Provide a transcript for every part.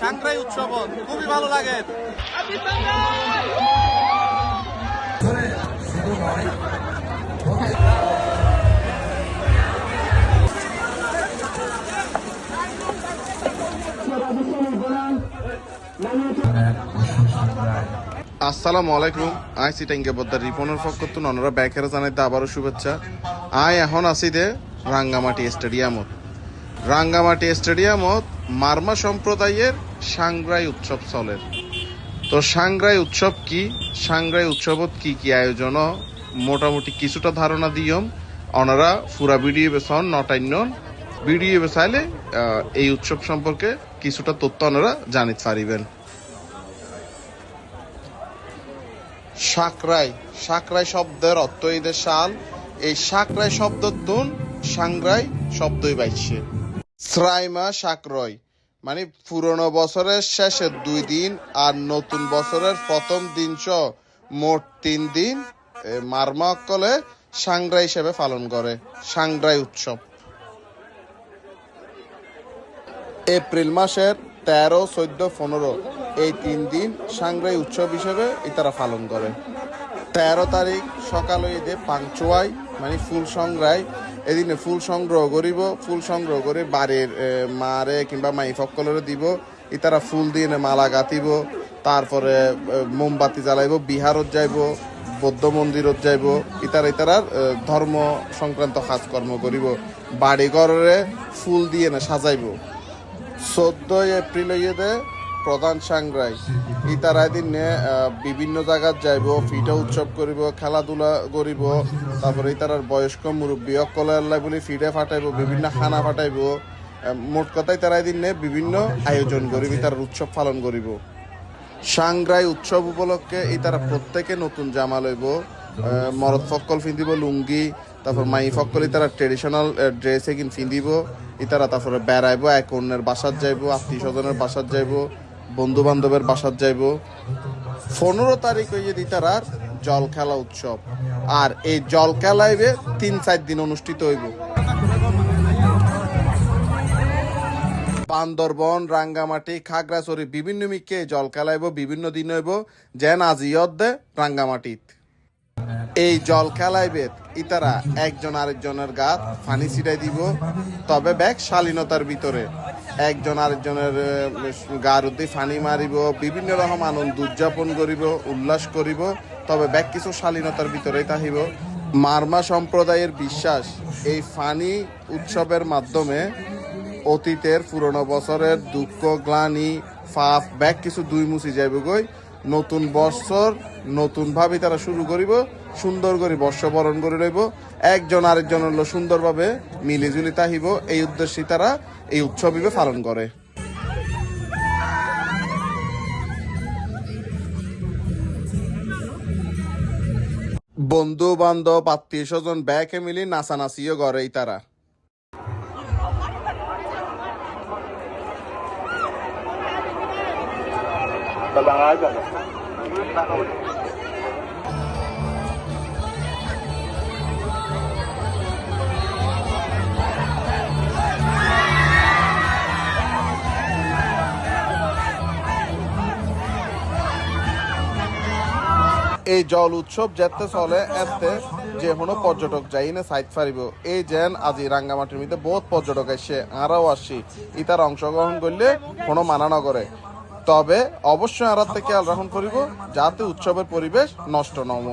সাংগ্রাই উৎসব খুবই ভালো লাগে। আসসালামু আলাইকুম। আই সিটাইঙ্গে বদ্দার রিপনের পক্ষ তো ননরা ব্যাকেরা জানাইতে আবারও শুভেচ্ছা। আই এখন আছি দে রাঙ্গামাটি স্টেডিয়ামত। রাঙ্গামাটি স্টেডিয়ামত মারমা সম্প্রদায়ের সাংগ্রাই উৎসব চলের। তো সাংগ্রাই উৎসব কি? সাংগ্রাই উৎসবত কি কি আয়োজন? মোটামুটি কিছুটা ধারণা দিয়ম। ওনারা পুরা ভিডিও বেসন নটান্য ভিডিও বেসাইলে এই উৎসব সম্পর্কে কিছুটা তথ্য ওনারা জানিতে পারিবেন। সাকরাই। সাকরাই শব্দের অর্থ ঈদের শাল। এই সাকরাই শব্দ তুন সাংরাই শব্দই বাইছে। শ্রাইমা সাকরয় মানে পুরনো বছরের শেষের দুই দিন আর নতুন বছরের প্রথম দিন সহ মোট তিন দিন মারমা অক্কলে সাংরাই হিসেবে পালন করে সাংরাই উৎসব। এপ্রিল মাসের তেরো, চোদ্দ, পনেরো, এই তিন দিন সাংরাই উৎসব হিসেবে তারা পালন করে। তেরো তারিখ সকালে ঈদে পাংচুয়াই মানে ফুল সংগ্রাই এদিনে ফুল সংগ্রহ করিব, ফুল সংগ্রহ করে বাড়ির মারে কিংবা মাই ফকলরে দিব, ইতারা ফুল দিয়ে মালা গাঁথিব, তারপরে মোমবাতি জ্বালাইব, বিহারত যাইব, বৌদ্ধ মন্দিরত যাইব, ইতারা ইতারার ধর্ম সংক্রান্ত কাজকর্ম করিব। বাড়ি ঘরে ফুল দিয়ে সাজাইব। চোদ্দই এপ্রিল ইয়েদে প্রধান সাংরাই ইতারাই দিনে বিভিন্ন জায়গাত যাইব, ফিটা উৎসব করিব, খেলাধুলা করিব, তারপরে ইতারার বয়স্ক মুরব্বী, অকলে আল্লাহ বলি ফিডে ফাটাইব, বিভিন্ন খানা ফাটাইব। মোট কথাই তারাই দিনে বিভিন্ন আয়োজন করিব তার উৎসব পালন করিব। সাংগ্রাই উৎসব উপলক্ষে এই তারা প্রত্যেকে নতুন জামা লইব মরদ ফক্কল ফিন্দিব, লুঙ্গি, তারপর মাই ফক্কল তারা ট্রেডিশনাল ড্রেস এগিন ফিন্দিব, ইতারা তারপরে বেড়াইব, এক অন্যের বাসাত যাইব আত্মীয় স্বজনের বাসাত যাইব বন্ধু বান্ধবের বাসার যাইব। পনেরো তারিখ হয়ে আর জল খেলা উৎসব। আর এই জল খেলাইবে তিন চার দিন অনুষ্ঠিত হইব। বান্দরবন, রাঙ্গামাটি, খাগড়াছড়ি, বিভিন্ন মিকে জল খেলাইব, বিভিন্ন দিন হইব। যেন আজি দে রাঙ্গামাটিত। এই জল খেলাইবে ইতারা একজন আরেকজনের গাত ফানি ছিটাই দিব, তবে ব্যাগ শালীনতার ভিতরে। একজন আরেকজনের গার উদ্দি ফানি মারিব, বিভিন্ন রকম আনন্দ উদযাপন করিব, উল্লাস করিব, তবে ব্যাগ কিছু শালীনতার ভিতরেই তাহিব মারমা সম্প্রদায়ের বিশ্বাস এই ফানি উৎসবের মাধ্যমে অতীতের পুরনো বছরের দুঃখ, গ্লানি ফাপ ব্যাগ কিছু দুই মুছি যাইব গই। নতুন বছর নতুন ভাবে তারা শুরু করিব। সুন্দর করে বর্ষবরণ করে রইব। একজন আরেকজন হলো সুন্দরভাবে মিলিজুলি তাহিব। এই উদ্দেশ্যে তারা এই উৎসব পালন করে। বন্ধু, বান্ধব, আত্মীয় স্বজন ব্যাকে মিলি নাচানাচিও এই তারা। এই জল উৎসব যেতে চলে এতে যে হনো পর্যটক যাই না সাইট ফারিব। এই যেন আজি রাঙ্গামাটির মধ্যে বহুত পর্যটক এসে আরাও আসি। ইতার অংশগ্রহণ করলে কোনো মানা না করে। তবে অবশ্যই থেকে খেয়াল রাখুন করিব, যাতে উৎসবের পরিবেশ নষ্ট নম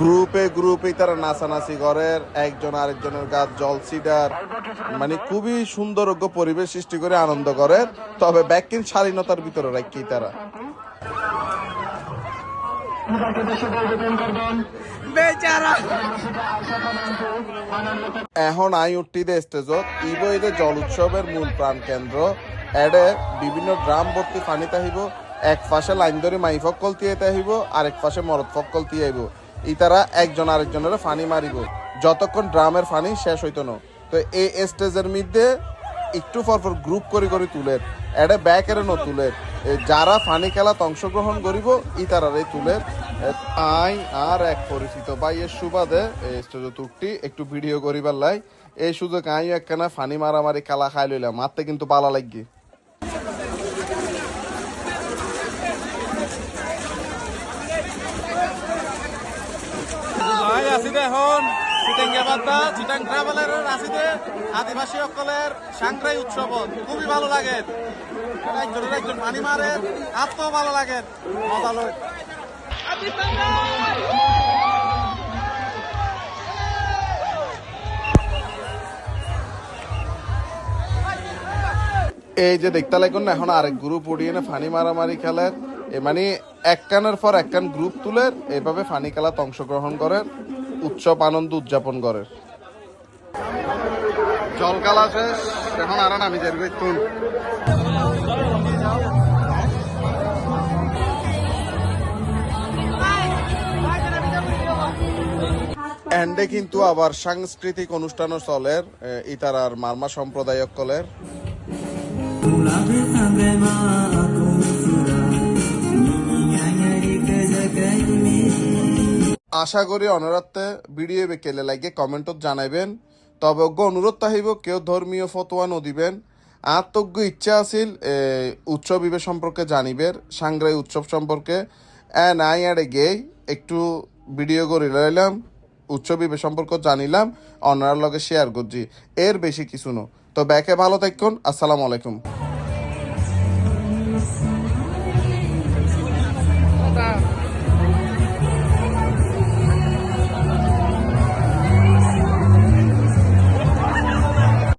গ্রুপে গ্রুপে তারা নাচানাচি করে একজন আরেকজনের গাছ জল সিডার মানে খুবই সুন্দরজ্ঞ পরিবেশ সৃষ্টি করে আনন্দ করে। তবে ব্যাকিং স্বাধীনতার ভিতরে রাখি তারা। এখন আই উঠতি দে স্টেজত ইবো এদের জল উৎসবের মূল প্রাণ কেন্দ্র। এডে বিভিন্ন ড্রাম ভর্তি পানি তাহিব এক পাশে লাইন ধরে মাই ফক্কল দিয়ে তাহিব আর এক পাশে মরদ ফক্কল দিয়ে আইব। ইতারা একজন আরেকজনের ফানি মারিব। যতক্ষণ ড্রামের ফানি শেষ হইতো না। তো এই স্টেজের মধ্যে একটু পর পর গ্রুপ করে করে তুলের এডে ব্যাকের ন তুলের এ, যারা ফানি খেলাত অংশগ্রহণ করিব ইতারারে তুলের এ, আই আর এক পরিচিত বাইয়ের সুবাদে এই চতুর্থী একটু ভিডিও করিবার লাই। এই সুযোগ আই একখানা ফানি মারামারি খেলা খাই লইলাম মারতে কিন্তু পালা লাগবে এখন চিটাঙ্গা বাদ্দা চিটাং ট্রাভেলারের আসিদে আদিবাসী সকলের সাংগ্রাই উৎসব। খুবই ভালো লাগে। একজনের একজন পানি মারে তো ভালো লাগে। মজা লয়। এই যে দেখতে লাগুন না, এখন আরেক গ্রুপ উড়িয়ে না ফানি মারামারি খেলের মানে এক কানের পর এক কান গ্রুপ তুলের এভাবে ফানি খেলাতে অংশগ্রহণ করে উৎসব আনন্দ উদযাপন করে। জল কালা শেষ, এখন আর তুন এন্ডে কিন্তু আবার সাংস্কৃতিক অনুষ্ঠানও চলের ইতারার মার্মা সম্প্রদায়ক কলের। আশা করি অনরাত্তে ভিডিও বেকেলে লাগে, কমেন্টত জানাইবেন। তবে অজ্ঞ অনুরোধ তাহিব কেউ ধর্মীয় ফতোয়া নদিবেন। আত্মজ্ঞ ইচ্ছা আছিল উৎসব ইবে সম্পর্কে জানিবের সাংগ্রাই উৎসব সম্পর্কে। এন আই আড়ে গে একটু ভিডিও করে লইলাম, উৎসব ইবে সম্পর্কে জানিলাম অনার লগে শেয়ার করছি। এর বেশি কিছু ন তো ব্যাকে ভালো থাকুন আসসালামু আলাইকুম।